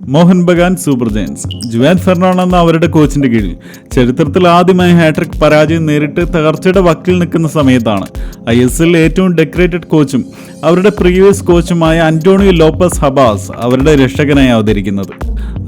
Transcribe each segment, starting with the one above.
Mohun Bagan super giants. Juan Ferrando എന്ന അവരുടെ കോച്ചിന്റെ കീഴിൽ ചരിത്രത്തിൽ ആദ്യമായി ഹാട്രിക് പരാജയം നേരിട്ട് തകർച്ചയുടെ വക്കിൽ നിൽക്കുന്ന സമയത്താണ് ഐ എസ് എൽ ഏറ്റവും ഡെക്കറേറ്റഡ് കോച്ചും അവരുടെ പ്രീവിയസ് കോച്ചുമായ അന്റോണിയോ ലോപ്പസ് ഹബാസ് അവരുടെ രക്ഷകനായി അവതരിക്കുന്നത്.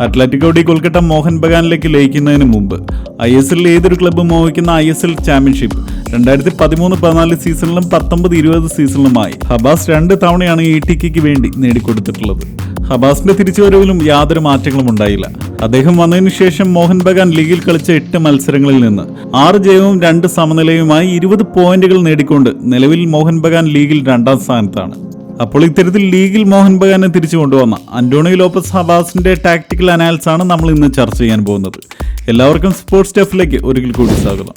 അത്ലറ്റിക്കോ ഡി കൊൽക്കട്ട മോഹൻ ബഗാനിലേക്ക് ലയിക്കുന്നതിന് മുമ്പ് ഐ എസ് എല്ലിൽ ഏതൊരു ക്ലബ്ബും മോഹിക്കുന്ന ഐ എസ് എൽ ചാമ്പ്യൻഷിപ്പ് രണ്ടായിരത്തി പതിമൂന്ന് പതിനാല് സീസണിലും പത്തൊമ്പത് ഇരുപത് സീസണിലുമായി ഹബാസ് രണ്ട് തവണയാണ് ഇ ടിക്ക് വേണ്ടി നേടിക്കൊടുത്തിട്ടുള്ളത്. ഹബാസിന്റെ തിരിച്ചുവരവിലും യാതൊരു മാറ്റങ്ങളും ഉണ്ടായില്ല. അദ്ദേഹം വന്നതിനു ശേഷം മോഹൻ ബഗാൻ ലീഗിൽ കളിച്ച എട്ട് മത്സരങ്ങളിൽ നിന്ന് ആറ് ജയവും രണ്ട് സമനിലയുമായി ഇരുപത് പോയിന്റുകൾ നേടിക്കൊണ്ട് നിലവിൽ മോഹൻ ബഗാൻ ലീഗിൽ രണ്ടാം സ്ഥാനത്താണ്. അപ്പോൾ ഇത്തരത്തിൽ ലീഗിൽ മോഹൻ ബഗാനെ തിരിച്ചു കൊണ്ടുവന്ന അന്റോണിയോ ലോപ്പസ് ഹബാസിന്റെ ടാക്ടിക്കൽ അനാലിസാണ് നമ്മൾ ഇന്ന് ചർച്ച ചെയ്യാൻ പോകുന്നത്. എല്ലാവർക്കും സ്പോർട്സ് സ്റ്റെഫിലേക്ക് ഒരിക്കൽ കൂടി സ്വാഗതം.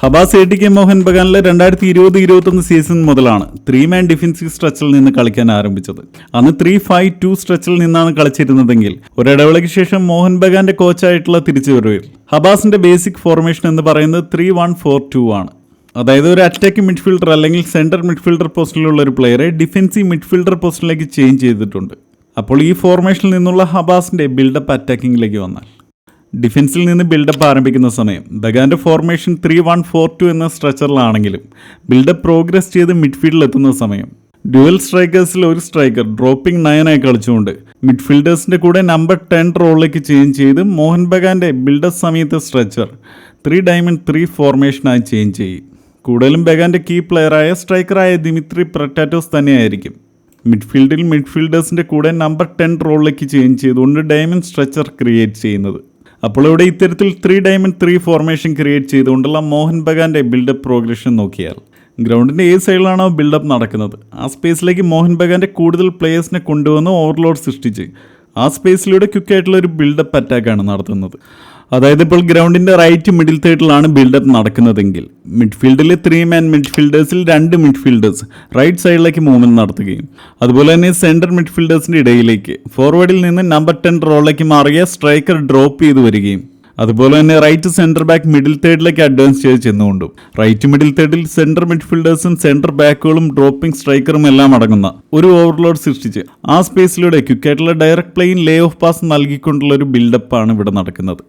Habas A T K Mohun ബഗാനിലെ രണ്ടായിരത്തി ഇരുപത് ഇരുപത്തൊന്ന് സീസൺ മുതലാണ് ത്രീ മാൻ ഡിഫൻസീവ് സ്ട്രെച്ചിൽ നിന്ന് കളിക്കാൻ ആരംഭിച്ചത്. അന്ന് ത്രീ ഫൈവ് ടു സ്ട്രെച്ചിൽ നിന്നാണ് കളിച്ചിരുന്നതെങ്കിൽ ഒരിടവേളയ്ക്ക് ശേഷം മോഹൻ ബഗാന്റെ കോച്ചായിട്ടുള്ള തിരിച്ചുവരവിൽ ഹബാസിന്റെ ബേസിക് ഫോർമേഷൻ എന്ന് പറയുന്നത് ത്രീ വൺ ഫോർ ടു ആണ്. അതായത് ഒരു അറ്റാക്ക് മിഡ്ഫീൽഡർ അല്ലെങ്കിൽ സെൻട്രൽ മിഡ്ഫീൽഡർ പോസ്റ്റിലുള്ള ഒരു പ്ലെയറെ ഡിഫൻസീവ് മിഡ്ഫീൽഡർ പോസ്റ്റിലേക്ക് ചേഞ്ച് ചെയ്തിട്ടുണ്ട്. അപ്പോൾ ഈ ഫോർമേഷനിൽ നിന്നുള്ള ഹബാസിന്റെ ബിൽഡപ്പ് അറ്റാക്കിങ്ങിലേക്ക് വന്നാൽ. ഡിഫൻസിൽ നിന്ന് ബിൽഡപ്പ് ആരംഭിക്കുന്ന സമയം. ബഗാന്റെ formation three one four two എന്ന സ്ട്രക്ചറിലാണെങ്കിലും ബിൽഡപ്പ് പ്രോഗ്രസ് ചെയ്ത് മിഡ്ഫീൽഡിൽ എത്തുന്ന സമയം. ഡ്യുവൽ സ്ട്രൈക്കേഴ്സിൽ ഒരു സ്ട്രൈക്കർ ഡ്രോപ്പിംഗ് നയനായി കളിച്ചുകൊണ്ട് മിഡ്ഫീൽഡേഴ്സിന്റെ കൂടെ നമ്പർ ടെൻ റോളിലേക്ക് ചേഞ്ച് ചെയ്ത് മോഹൻ ബഗാന്റെ ബിൽഡപ്പ് സമയത്തെ സ്ട്രക്ചർ ത്രീ ഡയമണ്ട് ത്രീ ഫോർമേഷനായി ചേഞ്ച് ചെയ്യും. കൂടുതലും ബഗാന്റെ കീ പ്ലെയറായ സ്ട്രൈക്കറായ ദിമിത്രി പ്രറ്റാറ്റോസ് തന്നെയായിരിക്കും. മിഡ്ഫീൽഡിൽ മിഡ്ഫീൽഡേഴ്സിന്റെ കൂടെ നമ്പർ ടെൻ റോളിലേക്ക് ചേഞ്ച് ചെയ്തുകൊണ്ട് ഡയമണ്ട് സ്ട്രെച്ചർ ക്രിയേറ്റ് ചെയ്യുന്നത്. അപ്പോൾ ഇവിടെ ഇത്തരത്തിൽ three diamond three formation create ചെയ്തുകൊണ്ടുള്ള മോഹൻ ബഗാന്റെ ബിൽഡപ്പ് പ്രോഗ്രഷൻ നോക്കിയാൽ ഗ്രൗണ്ടിന്റെ ഏത് സൈഡിലാണോ ബിൽഡപ്പ് നടക്കുന്നത്? ആ സ്പേസിലേക്ക് മോഹൻ ബഗാന്റെ കൂടുതൽ പ്ലേയേഴ്സിനെ കൊണ്ടുവന്ന് ഓവർലോഡ് സൃഷ്ടിച്ച് ആ സ്പേസിലൂടെ ക്വിക്കായിട്ടുള്ള ഒരു ബിൽഡപ്പ് അറ്റാക്കാണ് നടത്തുന്നത്. അതായത് ഇപ്പോൾ ഗ്രൗണ്ടിന്റെ റൈറ്റ് മിഡിൽ തേർഡിലാണ് ബിൽഡപ്പ് നടക്കുന്നതെങ്കിൽ മിഡ്ഫീൽഡിൽ ത്രീ മാൻ മിഡ്ഫീൽഡേഴ്സിൽ രണ്ട് മിഡ്ഫീൽഡേഴ്സ് റൈറ്റ് സൈഡിലേക്ക് മൂവ്മെന്റ് നടത്തുകയും. അതുപോലെ തന്നെ സെന്റർ മിഡ്ഫീൽഡേഴ്സിന്റെ ഇടയിലേക്ക് ഫോർവേഡിൽ നിന്ന് നമ്പർ ടെൻ റോളിലേക്ക് മാറിയ സ്ട്രൈക്കർ ഡ്രോപ്പ് ചെയ്തു വരികയും. അതുപോലെ തന്നെ റൈറ്റ് സെന്റർ ബാക്ക് മിഡിൽ തേർഡിലേക്ക് അഡ്വാൻസ് ചെയ്ത് ചെന്നുകൊണ്ടും. റൈറ്റ് മിഡിൽ തേർഡിൽ സെന്റർ മിഡ്ഫീൽഡേഴ്സും സെന്റർ ബാക്കുകളും ഡ്രോപ്പിംഗ് സ്ട്രൈക്കറും എല്ലാം അടങ്ങുന്ന ഒരു ഓവർലോഡ് സൃഷ്ടിച്ച് ആ സ്പേസിലൂടെ ക്യുക്കായിട്ടുള്ള direct plain lay off pass നൽകിക്കൊണ്ടുള്ള ഒരു ബിൽഡപ്പാണ് ഇവിടെ നടക്കുന്നത്.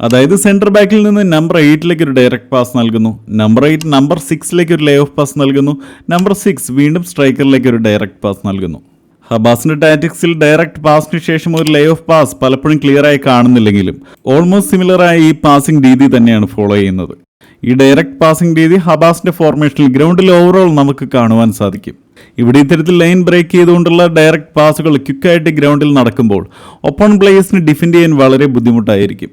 അതായത് സെന്റർ ബാക്കിൽ നിന്ന് നമ്പർ എയ്റ്റിലേക്ക് ഒരു ഡയറക്റ്റ് പാസ് നൽകുന്നു. നമ്പർ എയ്റ്റ് നമ്പർ സിക്സിലേക്ക് ഒരു ലേ ഓഫ് പാസ് നൽകുന്നു. നമ്പർ സിക്സ് വീണ്ടും സ്ട്രൈക്കറിലേക്ക് ഒരു ഡയറക്റ്റ് പാസ് നൽകുന്നു. ഹബാസിന്റെ ടാറ്റിക്സിൽ ഡയറക്റ്റ് പാസിന് ശേഷം ഒരു ലേ ഓഫ് പാസ് പലപ്പോഴും ക്ലിയറായി കാണുന്നില്ലെങ്കിലും ഓൾമോസ്റ്റ് സിമിലർ ആയ ഈ പാസിംഗ് രീതി തന്നെയാണ് ഫോളോ ചെയ്യുന്നത്. ഈ ഡയറക്റ്റ് പാസിംഗ് രീതി ഹബാസിന്റെ ഫോർമേഷനിൽ ഗ്രൗണ്ടിൽ ഓവറോൾ നമുക്ക് കാണുവാൻ സാധിക്കും. ഇവിടെ ഇത്തരത്തിൽ ലൈൻ ബ്രേക്ക് ചെയ്തുകൊണ്ടുള്ള ഡയറക്റ്റ് പാസുകൾ ക്വിക്കായിട്ട് ഗ്രൗണ്ടിൽ നടക്കുമ്പോൾ ഒപ്പൺ പ്ലേയേഴ്സിന് ഡിഫെൻഡ് ചെയ്യാൻ വളരെ ബുദ്ധിമുട്ടായിരിക്കും.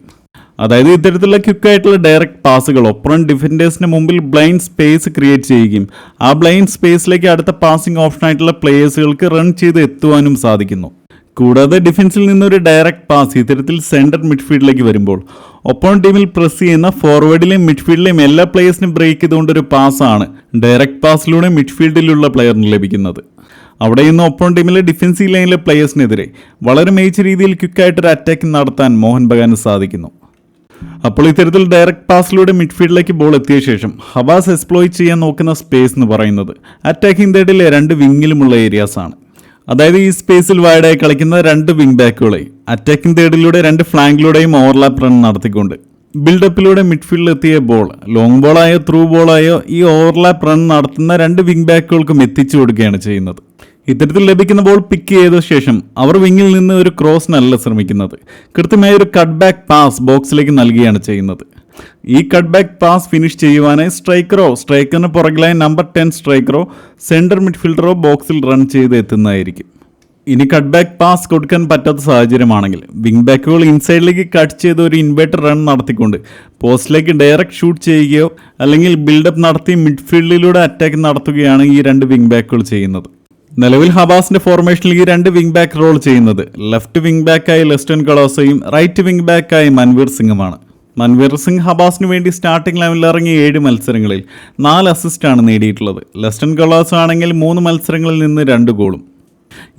അതായത് ഇത്തരത്തിലുള്ള ക്വിക്കായിട്ടുള്ള ഡയറക്റ്റ് പാസുകൾ ഒപ്പറൻ ഡിഫൻഡേഴ്സിന് മുമ്പിൽ ബ്ലൈൻഡ് സ്പേസ് ക്രിയേറ്റ് ചെയ്യുകയും ആ ബ്ലൈൻഡ് സ്പേസിലേക്ക് അടുത്ത പാസിംഗ് ഓപ്ഷനായിട്ടുള്ള പ്ലേയേഴ്സുകൾക്ക് റൺ ചെയ്ത് എത്തുവാനും സാധിക്കുന്നു. കൂടാതെ ഡിഫൻസിൽ നിന്നൊരു ഡയറക്റ്റ് പാസ് ഇത്തരത്തിൽ സെൻട്രൽ മിഡ്ഫീൽഡിലേക്ക് വരുമ്പോൾ ഒപ്പം ടീമിൽ പ്രസ് ചെയ്യുന്ന ഫോർവേഡിലെയും മിഡ്ഫീൽഡിലെയും എല്ലാ പ്ലേയേഴ്സിനും ബ്രേക്ക് ചെയ്തുകൊണ്ടൊരു പാസ്സാണ് ഡയറക്റ്റ് പാസിലൂടെ മിഡ്ഫീൽഡിലുള്ള പ്ലെയറിന് ലഭിക്കുന്നത്. അവിടെ ഇന്ന് ഒപ്പം ടീമിലെ ഡിഫൻസീവ് ലൈനിലെ പ്ലേയേഴ്സിനെതിരെ വളരെ മികച്ച രീതിയിൽ ക്വിക്കായിട്ടൊരു അറ്റാക്ക് നടത്താൻ മോഹൻ ബഗാന് സാധിക്കുന്നു. അപ്പോൾ ഇത്തരത്തിൽ ഡയറക്റ്റ് പാസിലൂടെ മിഡ്ഫീൽഡിലേക്ക് ബോൾ എത്തിയ ശേഷം ഹവാസ് എക്സ്പ്ലോയ് ചെയ്യാൻ നോക്കുന്ന സ്പേസ് എന്ന് പറയുന്നത് അറ്റാക്കിംഗ് തേർഡിലെ രണ്ട് വിങ്ങിലുമുള്ള ആണ്. അതായത് ഈ സ്പേസിൽ വൈഡായി കളിക്കുന്ന രണ്ട് വിങ് ബാക്കുകളെയും അറ്റാക്കിംഗ് തേർഡിലൂടെ രണ്ട് ഫ്ലാങ്കിലൂടെയും ഓവർലാപ്പ് റൺ നടത്തിക്കൊണ്ട് ബിൽഡപ്പിലൂടെ മിഡ്ഫീൽഡിൽ എത്തിയ ബോൾ ലോങ് ബോളായോ ത്രൂ ബോളായോ ഈ ഓവർലാപ്പ് റൺ നടത്തുന്ന രണ്ട് വിങ് ബാക്കുകൾക്കും എത്തിച്ചു കൊടുക്കുകയാണ് ചെയ്യുന്നത്. ഇത്തരത്തിൽ ലഭിക്കുന്ന ബോൾ പിക്ക് ചെയ്ത ശേഷം അവർ വിങ്ങിൽ നിന്ന് ഒരു ക്രോസിനല്ല ശ്രമിക്കുന്നത്. കൃത്യമായ ഒരു കട്ട് ബാക്ക് പാസ് ബോക്സിലേക്ക് നൽകുകയാണ് ചെയ്യുന്നത്. ഈ കട്ട് ബാക്ക് പാസ് ഫിനിഷ് ചെയ്യുവാനായി സ്ട്രൈക്കറോ സ്ട്രൈക്കറിന് പുറകിലായി നമ്പർ ടെൻ സ്ട്രൈക്കറോ സെന്റർ മിഡ്ഫീൽഡറോ ബോക്സിൽ റൺ ചെയ്ത് എത്തുന്നതായിരിക്കും. ഇനി കട്ട് ബാക്ക് പാസ് കൊടുക്കാൻ പറ്റാത്ത സാഹചര്യമാണെങ്കിൽ വിങ് ബാക്കുകൾ ഇൻസൈഡിലേക്ക് കട്ട് ചെയ്ത് ഒരു ഇൻവേർട്ടർ റൺ നടത്തിക്കൊണ്ട് പോസ്റ്റിലേക്ക് ഡയറക്റ്റ് ഷൂട്ട് ചെയ്യുകയോ അല്ലെങ്കിൽ ബിൽഡപ്പ് നടത്തി മിഡ്ഫീൽഡിലൂടെ അറ്റാക്ക് നടത്തുകയാണ് ഈ രണ്ട് വിങ് ബാക്കുകൾ ചെയ്യുന്നത്. നിലവിൽ ഹബാസിന്റെ ഫോർമേഷനിൽ ഈ രണ്ട് വിങ് ബാക്ക് റോൾ ചെയ്യുന്നത്. ലെഫ്റ്റ് വിങ് ബാക്കായി ലെസ്റ്റൻ കളോസയും റൈറ്റ് വിങ് ബാക്കായി മൻവീർ സിംഗുമാണ്. മൻവീർ സിംഗ് ഹബാസിന് വേണ്ടി സ്റ്റാർട്ടിംഗ് ലെവലിൽ ഇറങ്ങിയ ഏഴ് മത്സരങ്ങളിൽ നാല് അസിസ്റ്റാണ് നേടിയിട്ടുള്ളത്. ലെസ്റ്റൻ കളോസ് ആണെങ്കിൽ മൂന്ന് മത്സരങ്ങളിൽ നിന്ന് രണ്ട് ഗോളും.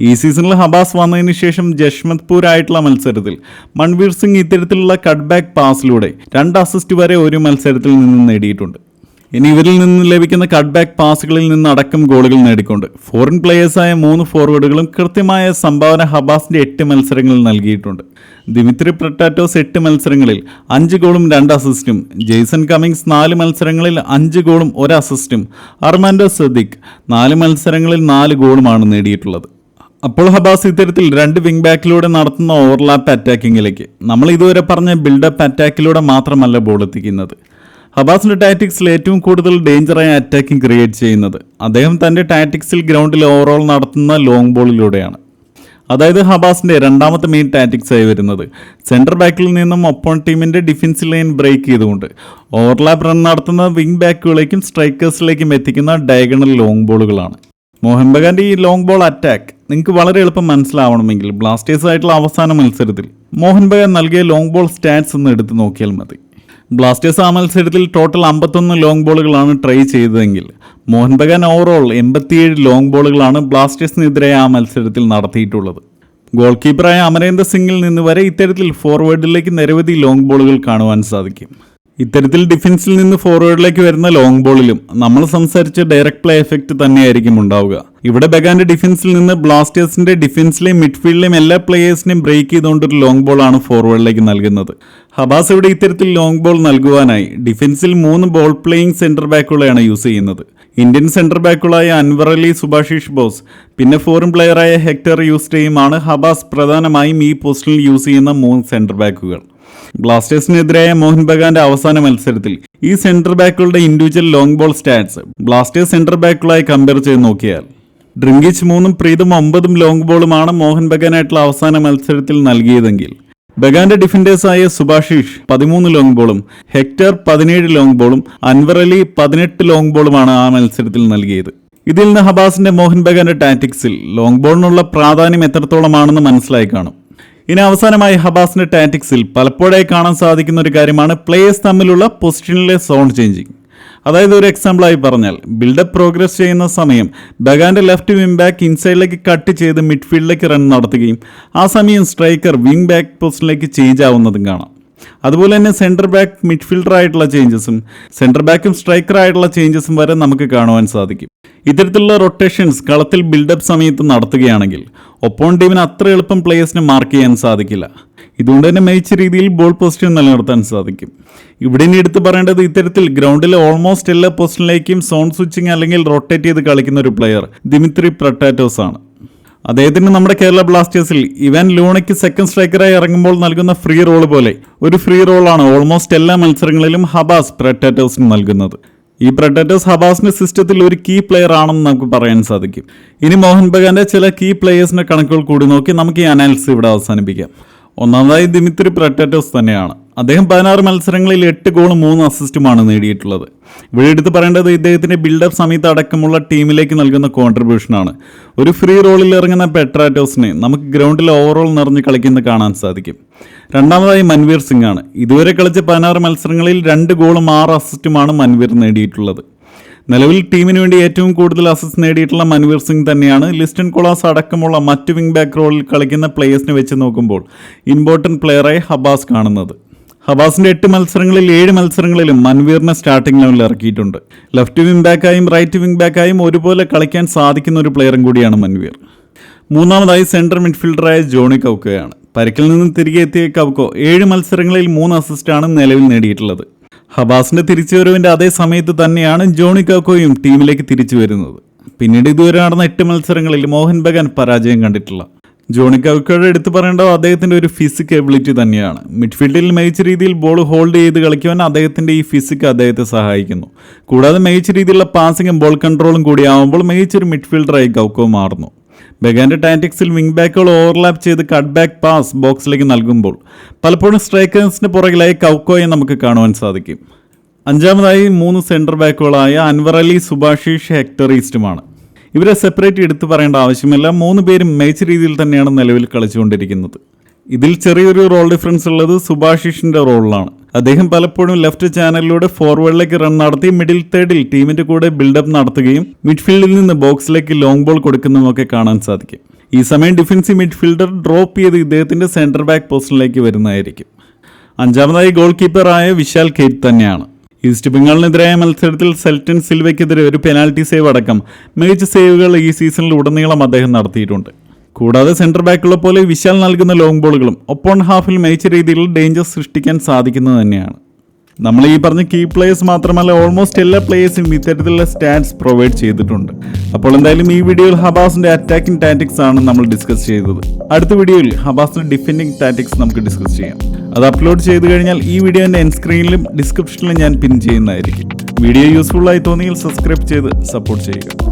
ഈ സീസണിൽ ഹബാസ് വന്നതിന് ശേഷം ജഷ്മത്പൂർ ആയിട്ടുള്ള മത്സരത്തിൽ മൺവീർ സിംഗ് ഇത്തരത്തിലുള്ള കട്ട്ബാക്ക് പാസിലൂടെ രണ്ട് അസിസ്റ്റ് വരെ ഒരു മത്സരത്തിൽ നിന്ന് നേടിയിട്ടുണ്ട്. ഇനി ഇവരിൽ നിന്ന് ലഭിക്കുന്ന കട്ട്ബാക്ക് പാസുകളിൽ നിന്ന് അടക്കം ഗോളുകൾ നേടിക്കൊണ്ട് ഫോറിൻ പ്ലേയേഴ്സായ മൂന്ന് ഫോർവേഡുകളും കൃത്യമായ സംഭാവന ഹബാസിന്റെ എട്ട് മത്സരങ്ങളിൽ നൽകിയിട്ടുണ്ട്. ദിമിത്രി പ്രട്ടാറ്റോസ് എട്ട് മത്സരങ്ങളിൽ അഞ്ച് ഗോളും രണ്ട് അസിസ്റ്റും ജെയ്സൺ കമ്മിങ്സ് നാല് മത്സരങ്ങളിൽ അഞ്ച് ഗോളും ഒരു അസിസ്റ്റും അർമാൻഡോ സദിഖ് നാല് മത്സരങ്ങളിൽ നാല് ഗോളുമാണ് നേടിയിട്ടുള്ളത്. അപ്പോൾ ഹബാസ് ഇത്തരത്തിൽ രണ്ട് വിങ് ബാക്കിലൂടെ നടത്തുന്ന ഓവർലാപ്പ് അറ്റാക്കിങ്ങിലേക്ക് നമ്മൾ ഇതുവരെ പറഞ്ഞ ബിൽഡപ്പ് അറ്റാക്കിലൂടെ മാത്രമല്ല ബോൾ എത്തിക്കുന്നത്. ഹബാസിന്റെ ടാറ്റിക്സിൽ ഏറ്റവും കൂടുതൽ ഡേഞ്ചറായ അറ്റാക്കിംഗ് ക്രിയേറ്റ് ചെയ്യുന്നത്. അദ്ദേഹം തന്റെ ടാറ്റിക്സിൽ ഗ്രൗണ്ടിൽ ഓവറോൾ നടത്തുന്ന ലോങ് ബോളിലൂടെയാണ് അതായത് ഹബാസിന്റെ രണ്ടാമത്തെ മെയിൻ ടാറ്റിക്സ് ആയി വരുന്നത്. സെന്റർ ബാക്കിൽ നിന്നും ഒപ്പോൺ ടീമിന്റെ ഡിഫൻസ് ലൈൻ ബ്രേക്ക് ചെയ്തുകൊണ്ട് ഓവർലാപ്പ് റൺ നടത്തുന്ന വിങ് ബാക്കുകളേക്കും സ്ട്രൈക്കേഴ്സിലേക്കും എത്തിക്കുന്ന ഡയഗണൽ ലോങ് ബോളുകളാണ് മോഹൻ ബഗാന്റെ ഈ ലോങ് ബോൾ അറ്റാക്ക് നിങ്ങൾക്ക് വളരെ എളുപ്പം മനസ്സിലാവണമെങ്കിൽ ബ്ലാസ്റ്റേഴ്സ് ആയിട്ടുള്ള അവസാന മത്സരത്തിൽ മോഹൻ ബഗാൻ നൽകിയ ലോങ് ബോൾ സ്റ്റാറ്റ്സ് ഒന്ന് എടുത്ത് നോക്കിയാൽ മതി. ബ്ലാസ്റ്റേഴ്സ് ആ മത്സരത്തിൽ ടോട്ടൽ അമ്പത്തൊന്ന് ലോങ് ബോളുകളാണ് ട്രൈ ചെയ്തതെങ്കിൽ. മോഹൻ ബഗാൻ ഓവറോൾ എൺപത്തിയേഴ് ലോങ് ബോളുകളാണ് ബ്ലാസ്റ്റേഴ്സിനെതിരെ ആ മത്സരത്തിൽ നടത്തിയിട്ടുള്ളത്. ഗോൾ കീപ്പറായ അമരേന്ദർ സിംഗിൽ നിന്ന് വരെ ഇത്തരത്തിൽ ഫോർവേഡിലേക്ക് നിരവധി ലോങ് ബോളുകൾ കാണുവാൻ സാധിക്കും. ഇത്തരത്തിൽ ഡിഫൻസിൽ നിന്ന് ഫോർവേഡിലേക്ക് വരുന്ന ലോങ് ബോളിലും നമ്മൾ സംസാരിച്ച ഡയറക്ട് പ്ലേ എഫക്റ്റ് തന്നെയായിരിക്കും ഉണ്ടാവുക. ഇവിടെ ബഗാന്റെ ഡിഫൻസിൽ നിന്ന് ബ്ലാസ്റ്റേഴ്സിന്റെ ഡിഫൻസിലെയും മിഡ്ഫീൽഡിലെയും എല്ലാ പ്ലേയേഴ്സിനെയും ബ്രേക്ക് ചെയ്തുകൊണ്ട് ഒരു ലോങ് ബോളാണ് ഫോർവേഡിലേക്ക് നൽകുന്നത്. ഹബാസ് ഇവിടെ ഇത്തരത്തിൽ ലോങ് ബോൾ നൽകുവാനായി ഡിഫൻസിൽ മൂന്ന് ബോൾ പ്ലേയിങ് സെന്റർ ബാക്കുകളെയാണ് യൂസ് ചെയ്യുന്നത്. ഇന്ത്യൻ സെന്റർ ബാക്കുകളായ അൻവർ അലി സുഭാഷിഷ് ബോസ് പിന്നെ ഫോറിൻ പ്ലെയറായ ഹെക്ടർ യൂസ്റ്റേയുമാണ് ഹബാസ് പ്രധാനമായും ഈ പോസ്റ്റിൽ യൂസ് ചെയ്യുന്ന മൂന്ന് സെന്റർ ബാക്കുകൾ ബ്ലാസ്റ്റേഴ്സിനെതിരായ മോഹൻ ബഗാന്റെ അവസാന മത്സരത്തിൽ ഈ centre ബാക്കുകളുടെ individual long ball stats Blasters centre ബാക്കുകളായി compare ചെയ്ത് നോക്കിയാൽ. ഡ്രിങ്കിച്ച് മൂന്നും പ്രീതും ഒമ്പതും ലോങ് ബോളുമാണ് മോഹൻ ബഗാനായിട്ടുള്ള അവസാന മത്സരത്തിൽ നൽകിയതെങ്കിൽ. ബഗാന്റെ ഡിഫൻഡേഴ്സായ സുഭാഷിഷ് പതിമൂന്ന് ലോങ് ബോളും ഹെക്ടർ പതിനേഴ് ലോങ് ബോളും അൻവർ അലി പതിനെട്ട് ലോങ് ബോളുമാണ് ആ മത്സരത്തിൽ നൽകിയത്. ഇതിൽ നിന്ന് ഹബാസിന്റെ മോഹൻ ബഗാന്റെ ടാറ്റിക്സിൽ ലോങ് ബോളിനുള്ള പ്രാധാന്യം എത്രത്തോളമാണെന്ന് മനസ്സിലായി കാണും. ഇനി അവസാനമായി ഹബാസിന്റെ ടാറ്റിക്സിൽ പലപ്പോഴായി കാണാൻ സാധിക്കുന്ന ഒരു കാര്യമാണ് പ്ലേയേഴ്സ് തമ്മിലുള്ള പൊസിഷനിലെ സോൺ ചേഞ്ചിങ് അതായത് ഒരു എക്സാമ്പിളായി പറഞ്ഞാൽ ബിൽഡപ്പ് പ്രോഗ്രസ് ചെയ്യുന്ന സമയം ബഗാന്റെ ലെഫ്റ്റ് വിങ് ബാക്ക് ഇൻസൈഡിലേക്ക് കട്ട് ചെയ്ത് മിഡ്ഫീൽഡിലേക്ക് റൺ നടത്തുകയും ആ സമയം സ്ട്രൈക്കർ വിംഗ് ബാക്ക് പോസ്റ്റിലേക്ക് ചേഞ്ച് ആവുന്നതും കാണാം. അതുപോലെ തന്നെ സെന്റർ ബാക്ക് മിഡ്ഫീൽഡർ ആയിട്ടുള്ള ചേഞ്ചസും സെന്റർ ബാക്കും സ്ട്രൈക്കർ ആയിട്ടുള്ള ചേഞ്ചസും വരെ നമുക്ക് കാണുവാൻ സാധിക്കും. ഇത്തരത്തിലുള്ള റൊട്ടേഷൻസ് കളത്തിൽ ബിൽഡപ്പ് സമയത്ത് നടത്തുകയാണെങ്കിൽ ഒപ്പോൺ ടീമിന് അത്ര എളുപ്പം പ്ലേയേഴ്സിനെ മാർക്ക് ചെയ്യാൻ സാധിക്കില്ല. ഇതുകൊണ്ട് തന്നെ മികച്ച രീതിയിൽ ബോൾ പൊസിഷൻ നിലനിർത്താൻ സാധിക്കും. ഇവിടെ ഇനി എടുത്ത് പറയേണ്ടത് ഇത്തരത്തിൽ ഗ്രൗണ്ടിലെ ഓൾമോസ്റ്റ് എല്ലാ പൊസിഷനിലേക്കും സോൺ സ്വിച്ചിങ് അല്ലെങ്കിൽ റൊട്ടേറ്റ് ചെയ്ത് കളിക്കുന്ന ഒരു പ്ലെയർ ദിമിത്രി പ്രട്ടാറ്റോസ് ആണ്. അദ്ദേഹത്തിന് നമ്മുടെ കേരള ബ്ലാസ്റ്റേഴ്സിൽ ഇവൻ ലൂണയ്ക്ക് സെക്കൻഡ് സ്ട്രൈക്കറായി ഇറങ്ങുമ്പോൾ നൽകുന്ന ഫ്രീ റോൾ പോലെ ഒരു ഫ്രീ റോളാണ് ഓൾമോസ്റ്റ് എല്ലാ മത്സരങ്ങളിലും ഹബാസ് പ്രറ്റാറ്റോസിന് നൽകുന്നത്. ഈ പ്രൊട്ടറ്റോസ് ഹബാസിന്റെ സിസ്റ്റത്തിൽ ഒരു കീ പ്ലെയർ ആണെന്ന് നമുക്ക് പറയാൻ സാധിക്കും. ഇനി മോഹൻ ബഗാന്റെ ചില കീ പ്ലെയേഴ്സിന്റെ കണക്കുകൾ കൂടി നോക്കി നമുക്ക് ഈ അനാലിസിസ് ഇവിടെ അവസാനിപ്പിക്കാം. ഒന്നാമതായി ദിമിത്രി പ്രൊട്ടറ്റോസ് തന്നെയാണ്. അദ്ദേഹം പതിനാറ് മത്സരങ്ങളിൽ എട്ട് ഗോളും മൂന്ന് അസിസ്റ്റുമാണ് നേടിയിട്ടുള്ളത്. ഇവിടെ എടുത്ത് പറയേണ്ടത് ഇദ്ദേഹത്തിന്റെ ബിൽഡപ്പ് സമയത്ത് അടക്കമുള്ള ടീമിലേക്ക് നൽകുന്ന കോൺട്രിബ്യൂഷനാണ് ഒരു ഫ്രീ റോളിൽ ഇറങ്ങുന്ന പെട്രാറ്റോസിനെ നമുക്ക് ഗ്രൗണ്ടിൽ ഓവറോൾ നിറഞ്ഞ് കളിക്കുന്നത് കാണാൻ സാധിക്കും. രണ്ടാമതായി മൻവീർ സിംഗ് ആണ് ഇതുവരെ കളിച്ച പതിനാറ് മത്സരങ്ങളിൽ രണ്ട് ഗോളും ആറ് അസിസ്റ്റുമാണ് മൻവീർ നേടിയിട്ടുള്ളത്. നിലവിൽ ടീമിന് വേണ്ടി ഏറ്റവും കൂടുതൽ അസിസ്റ്റ് നേടിയിട്ടുള്ള മൻവീർ സിംഗ് തന്നെയാണ്. ലിസ്റ്റൺ കൊളാസ് അടക്കമുള്ള മറ്റ് വിംഗ് ബാക്ക് റോളിൽ കളിക്കുന്ന പ്ലേയേഴ്സിനെ വെച്ച് നോക്കുമ്പോൾ ഇമ്പോർട്ടന്റ് പ്ലെയറായി ഹബാസ് കാണുന്നത്. ഹബാസിന്റെ എട്ട് മത്സരങ്ങളിൽ ഏഴ് മത്സരങ്ങളിലും മൻവീറിനെ സ്റ്റാർട്ടിംഗ് ലെവലിൽ ഇറക്കിയിട്ടുണ്ട്. ലെഫ്റ്റ് വിംഗ് ബാക്കായും റൈറ്റ് വിംഗ് ബാക്കായും ഒരുപോലെ കളിക്കാൻ സാധിക്കുന്ന ഒരു പ്ലെയറും കൂടിയാണ് മൻവീർ. മൂന്നാമതായി സെൻട്രൽ മിഡ്ഫീൽഡറായ ജോണി കൗക്കയാണ്. പരിക്കിൽ നിന്നും തിരികെ എത്തിയ കവ്കോ ഏഴ് മത്സരങ്ങളിൽ മൂന്ന് അസിസ്റ്റാണ് നിലവിൽ നേടിയിട്ടുള്ളത്. ഹബാസിന്റെ തിരിച്ചുവരവിന്റെ അതേ സമയത്ത് തന്നെയാണ് ജോണി കവ്കോയും ടീമിലേക്ക് തിരിച്ചു വരുന്നത്. പിന്നീട് ഇതുവരെ നടന്ന എട്ട് മത്സരങ്ങളിൽ മോഹൻ ബഗാൻ പരാജയം കണ്ടിട്ടില്ല. ജോണി കവ്ക്കോയുടെ എടുത്തു പറയേണ്ടത് അദ്ദേഹത്തിന്റെ ഒരു ഫിസിക് എബിലിറ്റി തന്നെയാണ്. മിഡ്ഫീൽഡിൽ മികച്ച രീതിയിൽ ബോൾ ഹോൾഡ് ചെയ്ത് കളിക്കുവാൻ അദ്ദേഹത്തിന്റെ ഈ ഫിസിക് അദ്ദേഹത്തെ സഹായിക്കുന്നു. കൂടാതെ മികച്ച രീതിയിലുള്ള പാസിങ്ങും ബോൾ കൺട്രോളും കൂടിയാവുമ്പോൾ മികച്ചൊരു മിഡ്ഫീൽഡറായി കൗക്കോ മാറുന്നു. ബഗാന്റെ ടാറ്റിക്സിൽ വിംഗ് ബാക്കുകൾ ഓവർലാപ്പ് ചെയ്ത് കട്ട് ബാക്ക് പാസ് ബോക്സിലേക്ക് നൽകുമ്പോൾ പലപ്പോഴും സ്ട്രൈക്കേഴ്സിന് പുറകിലായി കൗക്കോയെ നമുക്ക് കാണുവാൻ സാധിക്കും. അഞ്ചാമതായി മൂന്ന് സെന്റർ ബാക്കുകളായ അൻവർ അലി സുഭാഷിഷ് ഹെക്ടർ ഈസ്റ്റുമാണ്. ഇവരെ സെപ്പറേറ്റ് എടുത്തു പറയേണ്ട ആവശ്യമില്ല മൂന്ന് പേരും മികച്ച രീതിയിൽ തന്നെയാണ് നിലവിൽ കളിച്ചുകൊണ്ടിരിക്കുന്നത്. ഇതിൽ ചെറിയൊരു റോൾ ഡിഫറൻസ് ഉള്ളത് സുഭാഷിഷിന്റെ റോളിലാണ് അദ്ദേഹം പലപ്പോഴും ലെഫ്റ്റ് ചാനലിലൂടെ ഫോർവേഡിലേക്ക് റൺ നടത്തി മിഡിൽ തേർഡിൽ ടീമിന്റെ കൂടെ ബിൽഡപ്പ് നടത്തുകയും മിഡ്ഫീൽഡിൽ നിന്ന് ബോക്സിലേക്ക് ലോങ് ബോൾ കൊടുക്കുന്നതുമൊക്കെ കാണാൻ സാധിക്കും. ഈ സമയം ഡിഫൻസീവ് മിഡ്ഫീൽഡർ ഡ്രോപ്പ് ചെയ്ത് ഇദ്ദേഹത്തിന്റെ സെന്റർ ബാക്ക് പോസ്റ്റിലേക്ക് വരുന്നതായിരിക്കും. അഞ്ചാമതായി ഗോൾ കീപ്പറായ വിശാൽ ഖേത് തന്നെയാണ്. ഈസ്റ്റ് ബംഗാളിനെതിരായ മത്സരത്തിൽ സെൽറ്റൻ സിൽവയ്ക്കെതിരെ ഒരു പെനാൽറ്റി സേവ് അടക്കം മികച്ച സേവുകൾ ഈ സീസണിൽ ഉടനീളം അദ്ദേഹം നടത്തിയിട്ടുണ്ട്. കൂടാതെ സെന്റർ ബാക്കുള്ള പോലെ വിശാൽ നൽകുന്ന ലോങ് ബോളുകളും ഒപ്പോൺ ഹാഫിൽ മികച്ച രീതിയിൽ ഡേഞ്ചർ സൃഷ്ടിക്കാൻ സാധിക്കുന്നത് തന്നെയാണ്. നമ്മൾ ഈ പറഞ്ഞ കീ പ്ലേയേഴ്സ് മാത്രമല്ല ഓൾമോസ്റ്റ് എല്ലാ പ്ലേയേഴ്സും ഇത്തരത്തിലുള്ള സ്റ്റാറ്റ്സ് പ്രൊവൈഡ് ചെയ്തിട്ടുണ്ട്. അപ്പോൾ എന്തായാലും ഈ വീഡിയോയിൽ ഹബാസിന്റെ അറ്റാക്കിംഗ് ടാറ്റിക്സ് ആണ് നമ്മൾ ഡിസ്കസ് ചെയ്തത്. അടുത്ത വീഡിയോയിൽ ഹബാസിന്റെ ഡിഫെൻഡിങ് ടാറ്റിക്സ് നമുക്ക് ഡിസ്കസ് ചെയ്യാം. അത് അപ്ലോഡ് ചെയ്തു കഴിഞ്ഞാൽ ഈ വീഡിയോന്റെ എൻ സ്ക്രീനിലും ഡിസ്ക്രിപ്ഷനിലും ഞാൻ പിൻ ചെയ്യുന്നതായിരിക്കും. വീഡിയോ യൂസ്ഫുൾ ആയി തോന്നിയാൽ സബ്സ്ക്രൈബ് ചെയ്ത് സപ്പോർട്ട് ചെയ്യുക.